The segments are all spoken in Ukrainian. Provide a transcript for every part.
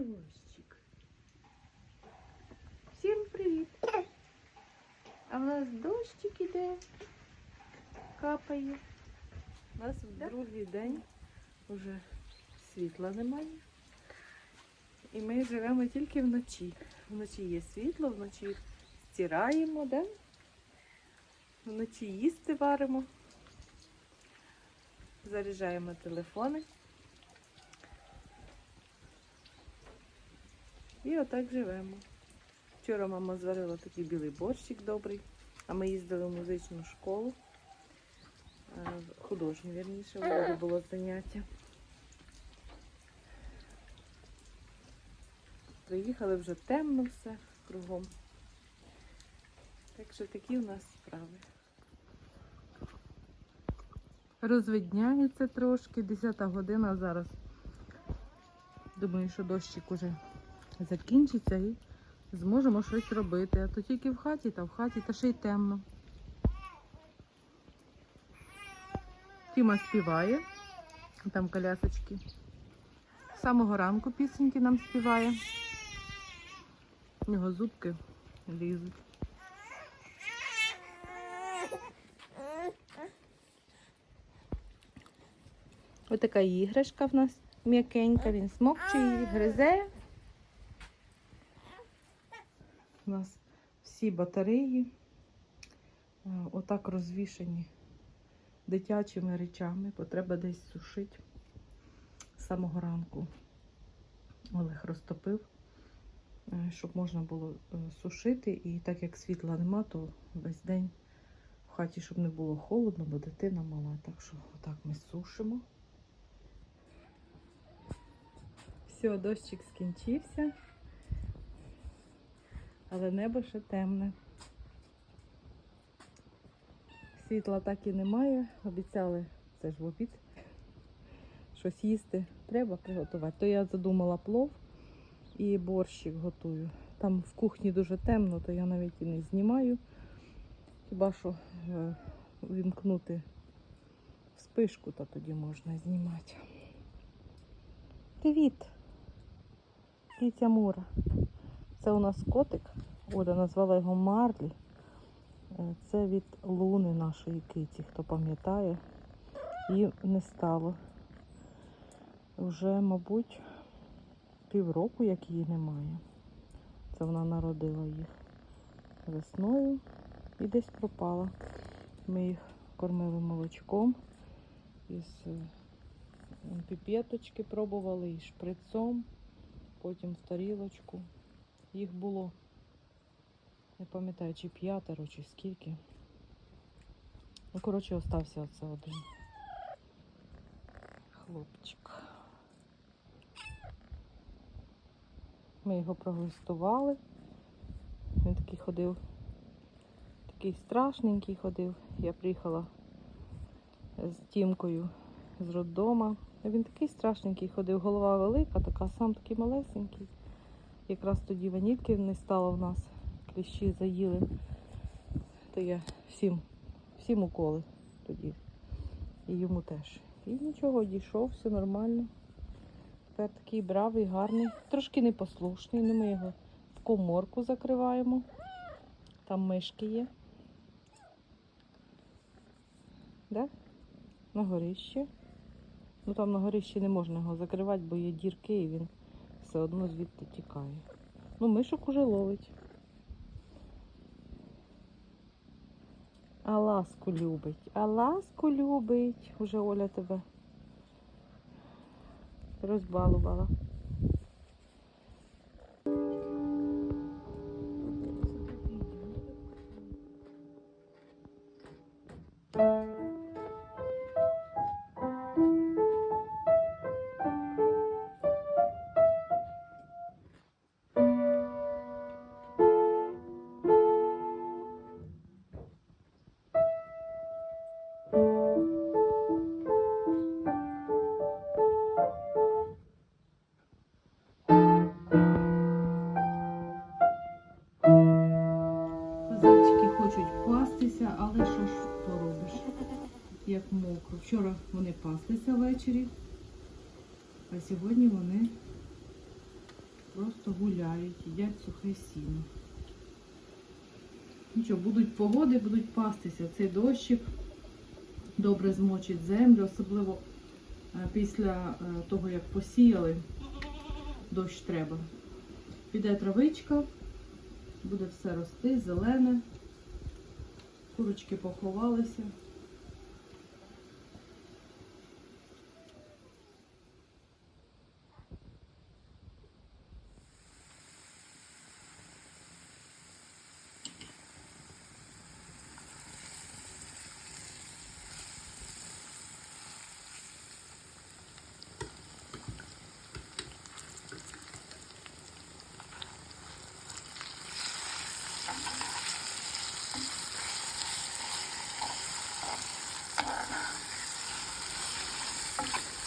дощик. Всім привіт! А в нас дощик іде, капає. У нас в другий день вже світла немає. І ми живемо тільки вночі. Вночі є світло, вночі стираємо, да? вночі їсти варимо, заряджаємо телефони. І отак живемо. Вчора мама зварила такий білий борщик добрий, а ми їздили в музичну школу. е, Художню, вірніше, у Володі було заняття. Приїхали вже темно все кругом. Так що такі у нас справи. Розвидняється трошки, 10 година зараз. Думаю, що дощик уже закінчиться і зможемо щось робити. А то тільки в хаті, та в хаті, та ще й темно. Тіма співає, там колясочки. З самого ранку пісеньки нам співає. У нього зубки лізуть. Ось така іграшка в нас м'якенька, він смокче її, гризе. У нас всі батареї е, отак розвішені дитячими речами, бо треба десь сушити з самого ранку. Олег розтопив, е, щоб можна було е, сушити. І так як світла нема, то весь день в хаті, щоб не було холодно, бо дитина мала. Так що отак ми сушимо. Все, дощик скінчився, але небо ще темне. Світла так і немає. Обіцяли, це ж в обід. Щось їсти треба приготувати. То я задумала плов і борщик готую. Там в кухні дуже темно, то я навіть і не знімаю. Хіба що е, вімкнути спишку, то тоді можна знімати. Привіт! Кітя Мура. Це у нас котик. Оля назвала його Марлі. Е, Це від луни нашої киті, хто пам'ятає. Її не стало. Вже, мабуть, півроку, як її немає. Це вона народила їх весною і десь пропала. Ми їх кормили молочком із е, піпеточки пробували і шприцом, потім в тарілочку. Їх було, не пам'ятаю, чи п'ятеро, чи скільки. Ну, коротше, остався оце один хлопчик. Ми його проглистували. Він такий ходив, такий страшненький ходив. Я приїхала з Тімкою з роддома. Він такий страшненький ходив, голова велика, така, сам такий малесенький. Якраз тоді ванільки не стало в нас, кліщі заїли. То я всім, всім уколи тоді. І йому теж. І нічого, дійшов, все нормально. Тепер такий бравий, гарний, трошки непослушний, але ми його в коморку закриваємо. Там мишки є. Да? На горищі. Ну там на горищі не можна його закривати, бо є дірки і він все одно звідти тікає. Ну, мишок уже ловить. А ласку любить, а ласку любить. Уже Оля тебе розбалувала. Просто гуляють, їдять сухе сіно. Нічого, будуть погоди, будуть пастися. Цей дощик добре змочить землю, особливо е, після е, того, як посіяли, дощ треба. Піде травичка, буде все рости, зелене. Курочки поховалися.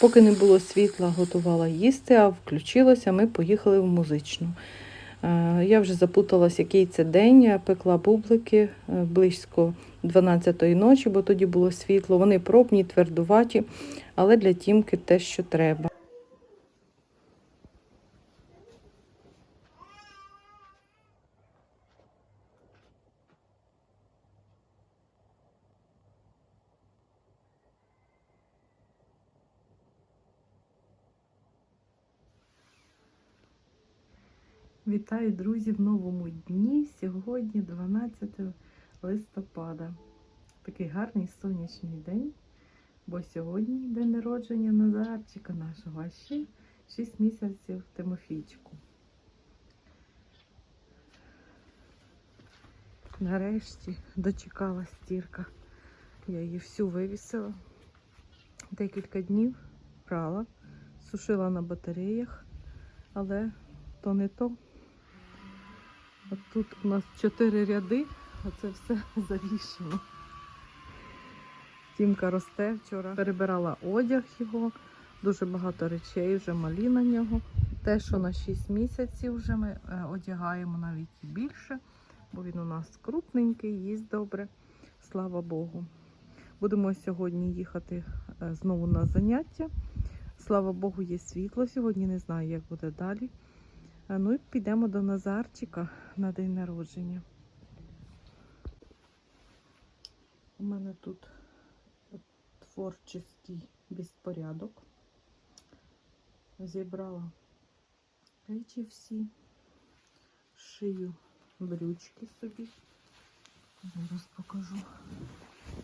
Поки не було світла, готувала їсти, а включилося, ми поїхали в музичну. Е, Я вже запуталась, який це день. Я пекла бублики е, близько 12-ї ночі, бо тоді було світло. Вони пробні, твердуваті, але для тімки те, що треба. Вітаю, друзі, в новому дні. Сьогодні 12 листопада. Такий гарний сонячний день, бо сьогодні день народження Назарчика нашого, а ще 6 місяців Тимофійчику. Нарешті дочекала стірка. Я її всю вивісила. Декілька днів прала, сушила на батареях, але то не то. От тут у нас чотири ряди, а це все завішено. Тімка росте вчора. Перебирала одяг його, дуже багато речей вже малі на нього. Те, що на 6 місяців вже ми е, одягаємо навіть більше, бо він у нас крупненький, їсть добре, слава Богу. Будемо сьогодні їхати е, знову на заняття. Слава Богу, є світло сьогодні, не знаю, як буде далі. Ну і підемо до Назарчика на день народження. У мене тут творчий безпорядок. Зібрала речі всі, шию брючки собі. Зараз покажу.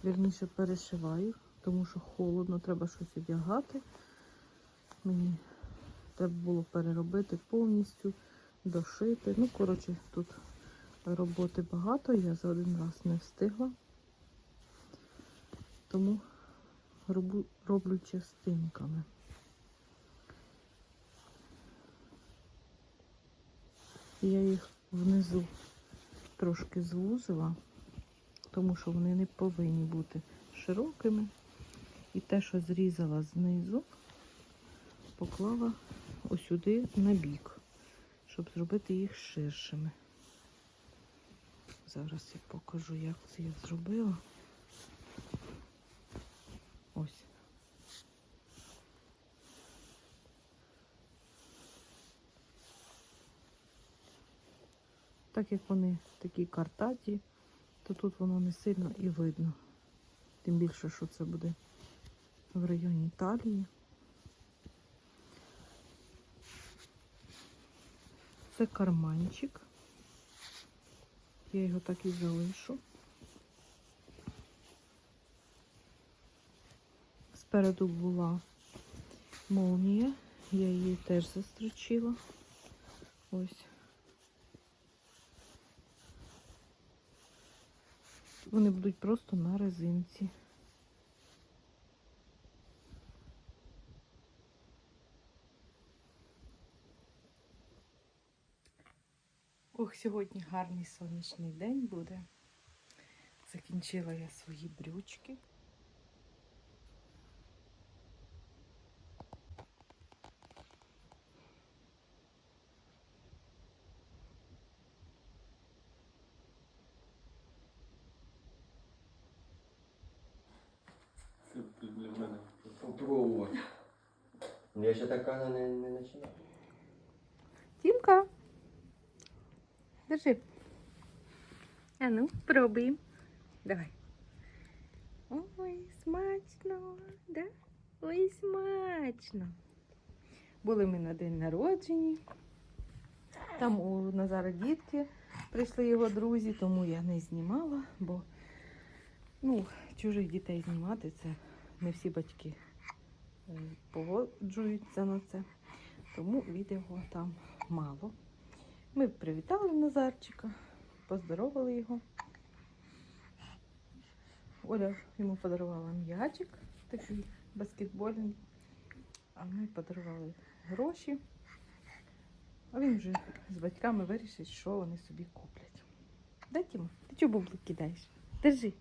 Вірніше перешиваю, тому що холодно, треба щось одягати. Мені Треба було переробити повністю, дошити. Ну, коротше, тут роботи багато, я за один раз не встигла. Тому роблю, роблю частинками. Я їх внизу трошки звузила, тому що вони не повинні бути широкими. І те, що зрізала знизу, поклала осюди на бік, щоб зробити їх ширшими. Зараз я покажу, як це я зробила. Ось. Так як вони такі картаті, то тут воно не сильно і видно. Тим більше, що це буде в районі талії. Це карманчик. Я його так і залишу. Спереду була молнія, я її теж застрочила. Ось. Вони будуть просто на резинці. Ох, сьогодні гарний сонячний день буде. Закінчила я свої брючки. Це для мене. Попробувати. Я ще така не, не. Тімка, Держи. А ну, пробуємо. Давай. Ой, смачно, да? Ой, смачно. Були ми на день народження. Там у Назара дітки прийшли його друзі, тому я не знімала, бо ну, чужих дітей знімати це не всі батьки е, погоджуються на це. Тому відео там мало. Ми привітали Назарчика, поздоровили його. Оля йому подарувала м'ячик, такий баскетбольний. А ми подарували гроші. А він вже з батьками вирішить, що вони собі куплять. Да, Тіма? Ти чого бублик кидаєш? Держи.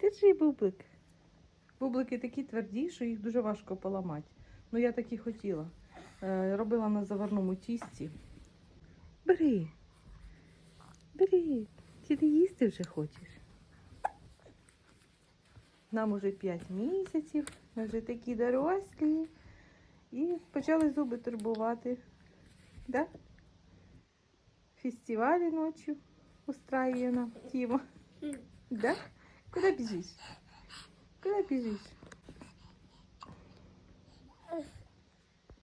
Держи бублик. Бублики такі тверді, що їх дуже важко поламати. Ну, я так і хотіла. Е, робила на заварному тісті. Бери. Бери. Чи ти їсти вже хочеш? Нам уже 5 місяців, ми вже такі дорослі. І почали зуби турбувати. Да? Фестивалі ночі устраює нам Тіма. Да? Куди біжиш? Куди біжиш?